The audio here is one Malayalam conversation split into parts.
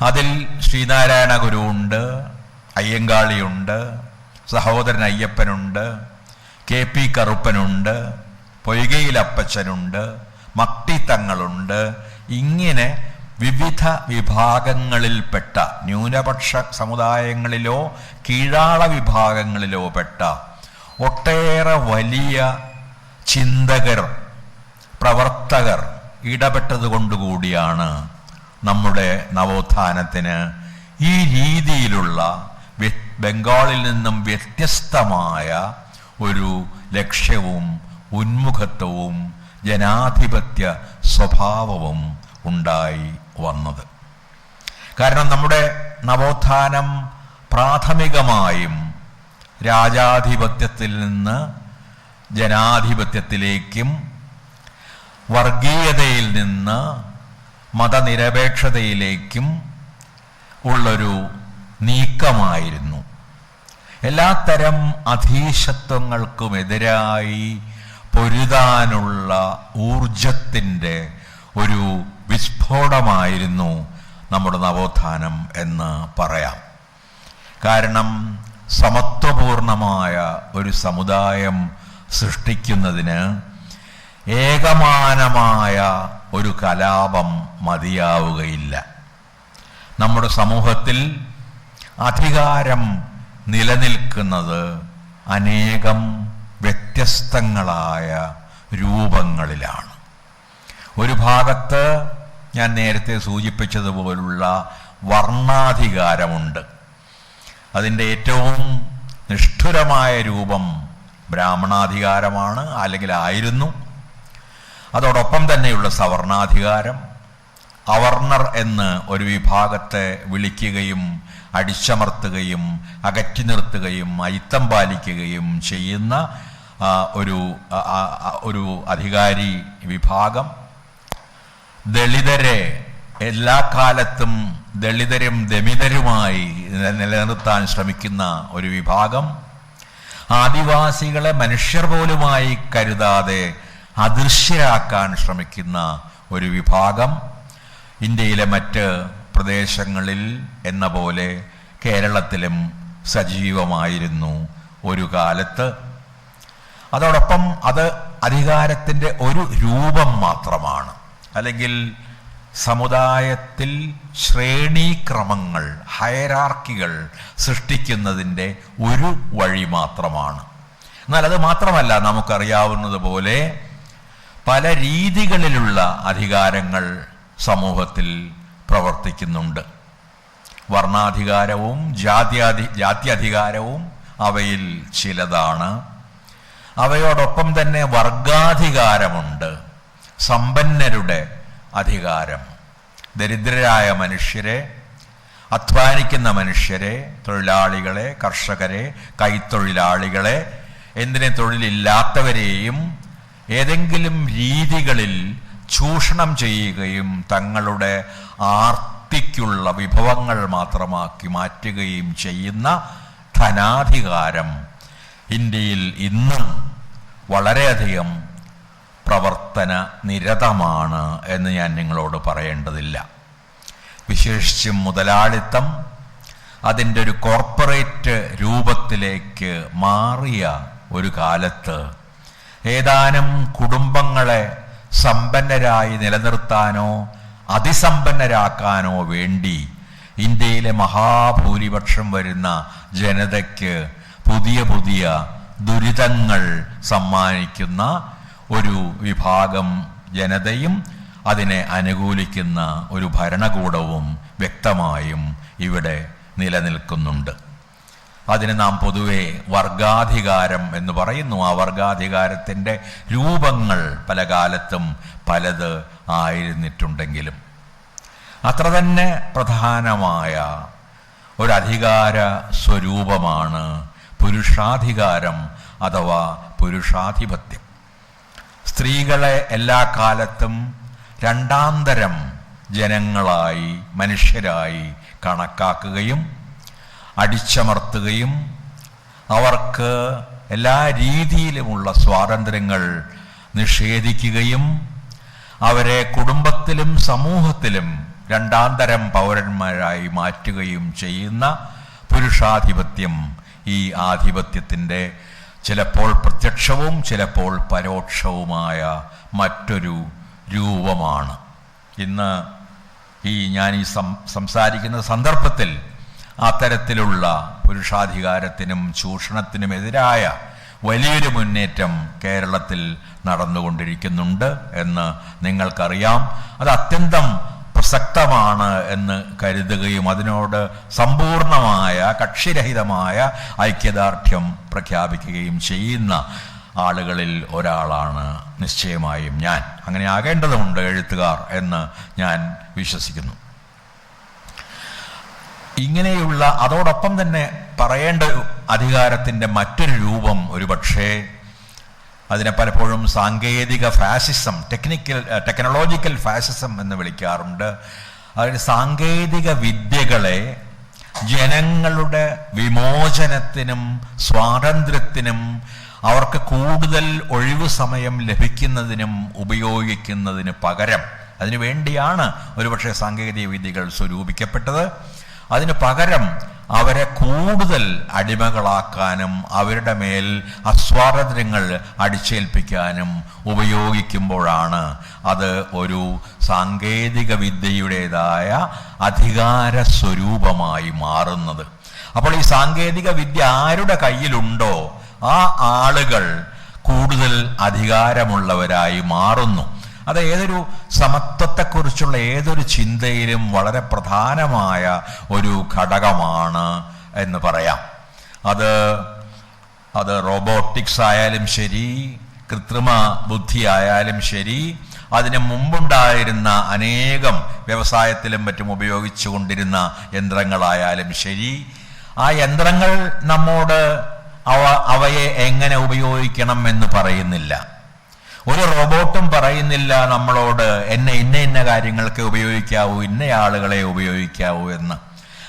അതിൽ ശ്രീനാരായണ ഗുരുവുണ്ട് അയ്യങ്കാളിയുണ്ട് സഹോദരൻ അയ്യപ്പനുണ്ട് കെ പി കറുപ്പനുണ്ട് പൊയ്കയിൽ അപ്പച്ചനുണ്ട് മക്തിത്തങ്ങളുണ്ട് ഇങ്ങനെ വിവിധ വിഭാഗങ്ങളിൽപ്പെട്ട ന്യൂനപക്ഷ സമുദായങ്ങളിലോ കീഴാള വിഭാഗങ്ങളിലോ പെട്ട ഒട്ടേറെ വലിയ ചിന്തകർ പ്രവർത്തകർ ഇടപെട്ടത് കൊണ്ടുകൂടിയാണ് നമ്മുടെ നവോത്ഥാനത്തിന് ഈ രീതിയിലുള്ള ബംഗാളിൽ നിന്നും വ്യത്യസ്തമായ ഒരു ലക്ഷ്യവും ഉന്മുഖത്വവും ജനാധിപത്യ സ്വഭാവവും ഉണ്ടായി വന്നത്. കാരണം നമ്മുടെ നവോത്ഥാനം പ്രാഥമികമായും രാജാധിപത്യത്തിൽ നിന്ന് ജനാധിപത്യത്തിലേക്കും വർഗീയതയിൽ നിന്ന് മതനിരപേക്ഷതയിലേക്കും ഉള്ളൊരു നീക്കമായിരുന്നു. എല്ലാത്തരം അധീശത്വങ്ങൾക്കുമെതിരായി പൊരുതാനുള്ള ഊർജത്തിന്റെ ഒരു വിസ്ഫോടമായിരുന്നു നമ്മുടെ നവോത്ഥാനം എന്ന് പറയാം. കാരണം സമത്വപൂർണമായ ഒരു സമുദായം സൃഷ്ടിക്കുന്നതിന് ഏകമാനമായ ഒരു കലാപം മതിയാവുകയില്ല. നമ്മുടെ സമൂഹത്തിൽ അധികാരം നിലനിൽക്കുന്നത് അനേകം വ്യത്യസ്തങ്ങളായ രൂപങ്ങളിലാണ്. ഒരു ഭാഗത്ത് ഞാൻ നേരത്തെ സൂചിപ്പിച്ചതുപോലുള്ള വർണാധികാരമുണ്ട്. അതിന്റെ ഏറ്റവും നിഷ്ഠുരമായ രൂപം ബ്രാഹ്മണാധികാരമാണ് അല്ലെങ്കിൽ ആയിരുന്നു. അതോടൊപ്പം തന്നെയുള്ള സവർണാധികാരം. അവർണർ എന്ന് ഒരു വിഭാഗത്തെ വിളിക്കുകയും അടിച്ചമർത്തുകയും അകറ്റി നിർത്തുകയും അയിത്തം പാലിക്കുകയും ചെയ്യുന്ന ഒരു ഒരു അധികാരി വിഭാഗം. ദളിതരെ എല്ലാ കാലത്തും ദളിതരും ദമിതരുമായി നിലനിർത്താൻ ശ്രമിക്കുന്ന ഒരു വിഭാഗം. ആദിവാസികളെ മനുഷ്യർ പോലുമായി കരുതാതെ അദൃശ്യരാക്കാൻ ശ്രമിക്കുന്ന ഒരു വിഭാഗം ഇന്ത്യയിലെ മറ്റ് പ്രദേശങ്ങളിൽ എന്ന പോലെ കേരളത്തിലും സജീവമായിരുന്നു ഒരു കാലത്ത്. അതോടൊപ്പം അത് അധികാരത്തിന്റെ ഒരു രൂപം മാത്രമാണ്. അല്ലെങ്കിൽ സമുദായത്തിൽ ശ്രേണീക്രമങ്ങൾ ഹയരാർക്കികൾ സൃഷ്ടിക്കുന്നതിന്റെ ഒരു വഴി മാത്രമാണ്. എന്നാൽ അത് മാത്രമല്ല നമുക്കറിയാവുന്നതുപോലെ പല രീതികളിലുള്ള അധികാരങ്ങൾ സമൂഹത്തിൽ പ്രവർത്തിക്കുന്നുണ്ട്. വർണാധികാരവും ജാത്യാധി ജാത്യധികാരവും അവയിൽ ചിലതാണ്. അവയോടൊപ്പം തന്നെ വർഗാധികാരമുണ്ട്. സമ്പന്നരുടെ അധികാരം. ദരിദ്രരായ മനുഷ്യരെ അധ്വാനിക്കുന്ന മനുഷ്യരെ തൊഴിലാളികളെ കർഷകരെ കൈത്തൊഴിലാളികളെ എന്തിനെ തൊഴിലില്ലാത്തവരെയും ഏതെങ്കിലും രീതികളിൽ ചൂഷണം ചെയ്യുകയും തങ്ങളുടെ ആർത്തിക്കുള്ള വിഭവങ്ങൾ മാത്രമാക്കി മാറ്റുകയും ചെയ്യുന്ന ധനാധികാരം ഇന്ത്യയിൽ ഇന്നും വളരെയധികം പ്രവർത്തന നിരതമാണ് എന്ന് ഞാൻ നിങ്ങളോട് പറയേണ്ടതില്ല. വിശേഷിച്ചും മുതലാളിത്തം അതിന്റെ ഒരു കോർപ്പറേറ്റ് രൂപത്തിലേക്ക് മാറിയ ഒരു കാലത്ത് ഏതാനും കുടുംബങ്ങളെ സമ്പന്നരായി നിലനിർത്താനോ അതിസമ്പന്നരാക്കാനോ വേണ്ടി ഇന്ത്യയിലെ മഹാഭൂരിപക്ഷം വരുന്ന ജനതയ്ക്ക് പുതിയ പുതിയ ദുരിതങ്ങൾ സമ്മാനിക്കുന്ന ഒരു വിഭാഗം ജനതയും അതിനെ അനുകൂലിക്കുന്ന ഒരു ഭരണകൂടവും വ്യക്തമായും ഇവിടെ നിലനിൽക്കുന്നുണ്ട്. അതിന് നാം പൊതുവെ വർഗാധികാരം എന്ന് പറയുന്നു. ആ വർഗാധികാരത്തിന്റെ രൂപങ്ങൾ പല കാലത്തും പലത് ആയിരുന്നിട്ടുണ്ടെങ്കിലും അത്ര തന്നെ പ്രധാനമായ ഒരധികാര സ്വരൂപമാണ് പുരുഷാധികാരം അഥവാ പുരുഷാധിപത്യം. സ്ത്രീകളെ എല്ലാ കാലത്തും രണ്ടാന്തരം ജനങ്ങളായി മനുഷ്യരായി കണക്കാക്കുകയും അടിച്ചമർത്തുകയും അവർക്ക് എല്ലാ രീതിയിലുമുള്ള സ്വാതന്ത്ര്യങ്ങൾ നിഷേധിക്കുകയും അവരെ കുടുംബത്തിലും സമൂഹത്തിലും രണ്ടാന്തരം പൗരന്മാരായി മാറ്റുകയും ചെയ്യുന്ന പുരുഷാധിപത്യം ഈ ആധിപത്യത്തിന്റെ ചിലപ്പോൾ പ്രത്യക്ഷവും ചിലപ്പോൾ പരോക്ഷവുമായ മറ്റൊരു രൂപമാണ്. ഇന്ന് ഈ ഞാൻ ഈ സംസാരിക്കുന്ന സന്ദർഭത്തിൽ അത്തരത്തിലുള്ള പുരുഷാധികാരത്തിനും ചൂഷണത്തിനുമെതിരായ വലിയൊരു മുന്നേറ്റം കേരളത്തിൽ നടന്നുകൊണ്ടിരിക്കുന്നുണ്ട് എന്ന് നിങ്ങൾക്കറിയാം. അത് അത്യന്തം പ്രസക്തമാണ് എന്ന് കരുതുകയും അതിനോട് സമ്പൂർണമായ കക്ഷിരഹിതമായ ഐക്യദാർഢ്യം പ്രഖ്യാപിക്കുകയും ചെയ്യുന്ന ആളുകളിൽ ഒരാളാണ് നിശ്ചയമായും ഞാൻ. അങ്ങനെ ആകേണ്ടതുണ്ട് എഴുത്തുകാർ എന്ന് ഞാൻ വിശ്വസിക്കുന്നു. ഇങ്ങനെയുള്ള അതോടൊപ്പം തന്നെ പറയേണ്ട അധികാരത്തിന്റെ മറ്റൊരു രൂപം ഒരുപക്ഷേ അതിനെ പലപ്പോഴും സാങ്കേതിക ഫാസിസം ടെക്നിക്കൽ ടെക്നോളജിക്കൽ ഫാസിസം എന്ന് വിളിക്കാറുണ്ട്. അതായത് സാങ്കേതിക വിദ്യകളെ ജനങ്ങളുടെ വിമോചനത്തിനും സ്വാതന്ത്ര്യത്തിനും അവർക്ക് കൂടുതൽ ഒഴിവ് സമയം ലഭിക്കുന്നതിനും ഉപയോഗിക്കുന്നതിന് പകരം അതിനു വേണ്ടിയാണ് ഒരുപക്ഷെ സാങ്കേതിക വിദ്യകൾ സ്വരൂപിക്കപ്പെട്ടത്. അതിന് പകരം അവരെ കൂടുതൽ അടിമകളാക്കാനും അവരുടെ മേൽ അസ്വാതന്ത്ര്യങ്ങൾ അടിച്ചേൽപ്പിക്കാനും ഉപയോഗിക്കുമ്പോഴാണ് അത് ഒരു സാങ്കേതിക വിദ്യയുടേതായ അധികാര സ്വരൂപമായി മാറുന്നത്. അപ്പോൾ ഈ സാങ്കേതിക വിദ്യ ആരുടെ കയ്യിലുണ്ടോ ആ ആളുകൾ കൂടുതൽ അധികാരമുള്ളവരായി മാറുന്നു. അത് ഏതൊരു സമത്വത്തെക്കുറിച്ചുള്ള ഏതൊരു ചിന്തയിലും വളരെ പ്രധാനമായ ഒരു ഘടകമാണ് എന്ന് പറയാം. അത് അത് റോബോട്ടിക്സ് ആയാലും ശരി കൃത്രിമ ബുദ്ധി ആയാലും ശരി അതിന് മുമ്പുണ്ടായിരുന്ന അനേകം വ്യവസായത്തിലും മറ്റും ഉപയോഗിച്ചു കൊണ്ടിരുന്ന യന്ത്രങ്ങളായാലും ശരി. ആ യന്ത്രങ്ങൾ നമ്മോട് അവ അവയെ എങ്ങനെ ഉപയോഗിക്കണം എന്ന് പറയുന്നില്ല. ഒരു റോബോട്ടും പറയുന്നില്ല നമ്മളോട് എന്നെ ഇന്ന ഇന്ന കാര്യങ്ങൾക്ക് ഉപയോഗിക്കാവൂ ഇന്ന ആളുകളെ ഉപയോഗിക്കാവൂ എന്ന്.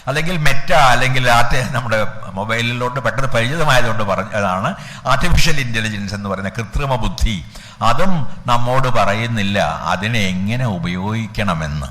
അല്ലെങ്കിൽ മെറ്റ അല്ലെങ്കിൽ ആർട്ടി നമ്മുടെ മൊബൈലിലോട്ട് പെട്ടെന്ന് പരിചിതമായതുകൊണ്ട് പറഞ്ഞതാണ് ആർട്ടിഫിഷ്യൽ ഇന്റലിജൻസ് എന്ന് പറയുന്ന കൃത്രിമ ബുദ്ധി. അതും നമ്മോട് പറയുന്നില്ല അതിനെ എങ്ങനെ ഉപയോഗിക്കണമെന്ന്?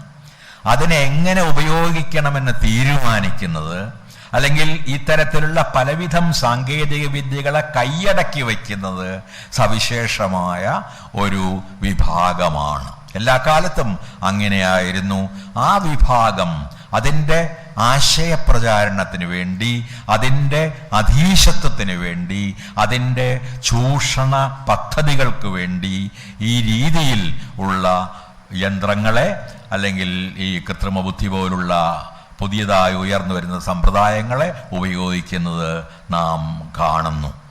അതിനെ എങ്ങനെ ഉപയോഗിക്കണമെന്ന് തീരുമാനിക്കുന്നത് അല്ലെങ്കിൽ ഇത്തരത്തിലുള്ള പലവിധം സാങ്കേതിക വിദ്യകളെ കൈയടക്കി വയ്ക്കുന്നത് സവിശേഷമായ ഒരു വിഭാഗമാണ്. എല്ലാ കാലത്തും അങ്ങനെയായിരുന്നു. ആ വിഭാഗം അതിന്റെ ആശയപ്രചാരണത്തിന് വേണ്ടി അതിന്റെ അധീശത്വത്തിന് വേണ്ടി അതിന്റെ ചൂഷണ പദ്ധതികൾക്ക് വേണ്ടി ഈ രീതിയിൽ ഉള്ള യന്ത്രങ്ങളെ അല്ലെങ്കിൽ ഈ കൃത്രിമ ബുദ്ധി പോലുള്ള പുതിയതായി ഉയർന്നു വരുന്ന സമ്പ്രദായങ്ങളെ ഉപയോഗിക്കുന്നത് നാം കാണുന്നു.